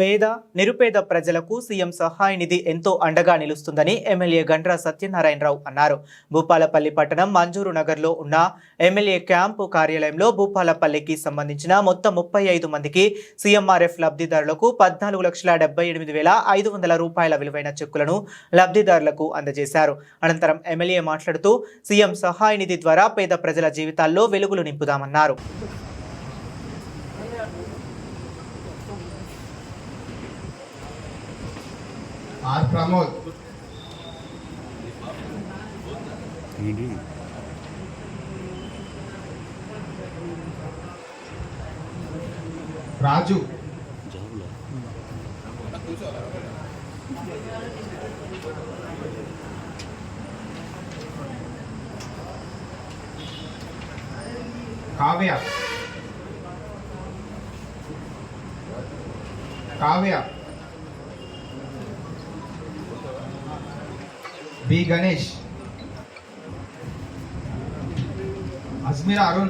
పేద నిరుపేద ప్రజలకు సీఎం సహాయ నిధి ఎంతో అండగా నిలుస్తుందని ఎమ్మెల్యే గండ్ర సత్యనారాయణరావు అన్నారు. భూపాలపల్లి పట్టణం మంజూరు నగర్లో ఉన్న ఎమ్మెల్యే క్యాంపు కార్యాలయంలో భూపాలపల్లికి సంబంధించిన మొత్తం ముప్పై ఐదు మందికి సీఎంఆర్ఎఫ్ లబ్ధిదారులకు పద్నాలుగు లక్షల డెబ్బై ఎనిమిది వేల ఐదు వందల రూపాయల విలువైన చెక్కులను లబ్ధిదారులకు అందజేశారు. అనంతరం ఎమ్మెల్యే మాట్లాడుతూ సీఎం సహాయ నిధి ద్వారా పేద ప్రజల జీవితాల్లో వెలుగులు నింపుదామన్నారు. ఆర్ ప్రమోద్. రాజు. కావ్య. కావ్య. बी गणेश. अजमेर अरुण.